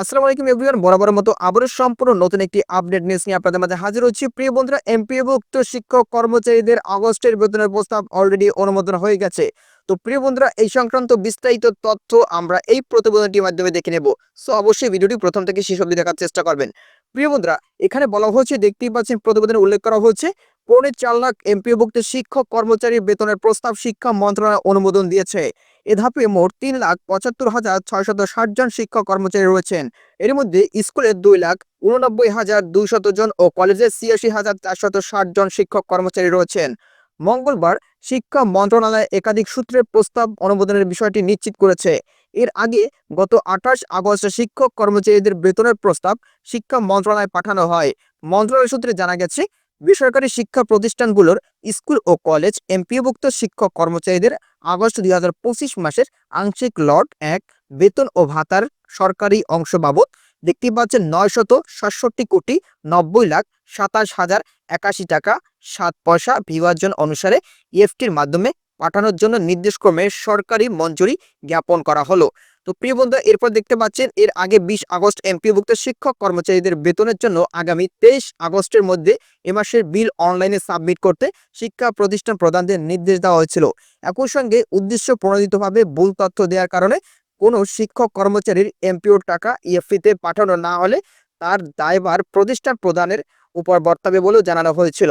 আসসালামু আলাইকুম এভরিওয়ান, বরাবরের মতো আবারও সম্পূর্ণ নতুন একটি আপডেট নিউজ নিয়ে আপনাদের মাঝে হাজির হচ্ছি। প্রিয় বন্ধুরা এমপিভুক্ত শিক্ষক কর্মচারীদের আগস্টের বেতনের প্রস্তাব অলরেডি অনুমোদন হয়ে গেছে। তো প্রিয় বন্ধুরা, এই সংক্রান্ত বিস্তারিত তথ্য আমরা এই প্রতিবেদনটির মাধ্যমে দেখে নেব। সো অবশ্যই ভিডিওটি প্রথম থেকে শেষ অবধি দেখার চেষ্টা করবেন। প্রিয় বন্ধুরা, এখানে বলা হচ্ছে দেখতেই পাচ্ছেন, প্রতিবেদনে উল্লেখ করা হচ্ছে পৌনে চার লাখ এমপিভুক্ত শিক্ষক কর্মচারীর বেতনের প্রস্তাব শিক্ষা মন্ত্রণালয় অনুমোদন দিয়েছে। এ ধাপে মোট তিন লাখ পঁচাত্তর হাজার ছয়শত ষাট জন শিক্ষক কর্মচারী রয়েছেন। এর মধ্যে স্কুলে দুই লাখ উননব্বই হাজার দুইশত জন ও কলেজে ছিয়াশি হাজার চারশত ষাট জন শিক্ষক কর্মচারী রয়েছেন। মঙ্গলবার শিক্ষা মন্ত্রণালয় একাধিক সূত্রের প্রস্তাব অনুমোদনের বিষয়টি নিশ্চিত করেছে। এর আগে গত আঠাশ আগস্ট শিক্ষক কর্মচারীদের বেতনের প্রস্তাব শিক্ষা মন্ত্রণালয়ে পাঠানো হয়। মন্ত্রণালয় সূত্রে জানা গেছে বেসরকারি শিক্ষা প্রতিষ্ঠানগুলোর স্কুল ও কলেজ এমপিওভুক্ত শিক্ষক কর্মচারীদের আগস্ট দুই হাজার পঁচিশ মাসের আংশিক লট এক বেতন ও ভাতার সরকারি অংশ বাবদ দেখতে পাচ্ছেন নয়শত সাতষট্টি কোটি নব্বই লাখ সাতাশ হাজার একাশি টাকা সাত পয়সা বিভাজন অনুসারে ইএফটির মাধ্যমে পাঠানোর জন্য নির্দেশক্রমে সরকারি মঞ্জুরি জ্ঞাপন করা হলো। তো প্রিয় বন্ধু, এরপর দেখতে পাচ্ছেন, এর আগে বিশ আগস্ট এমপিভুক্ত শিক্ষক কর্মচারীদের বেতনের জন্য আগামী তেইশ আগস্টের মধ্যে এ মাসের বিল অনলাইনে সাবমিট করতে শিক্ষা প্রতিষ্ঠান প্রদানদের নির্দেশ দেওয়া হয়েছিল। একই সঙ্গে উদ্দেশ্য প্রণোদিতভাবে ভুল তথ্য দেওয়ার কারণে কোনো শিক্ষক কর্মচারীর এমপিওর টাকা ইএফপিতে পাঠানো না হলে তার দায়ভার প্রতিষ্ঠান প্রদানের উপর বর্তাবে বলেও জানানো হয়েছিল।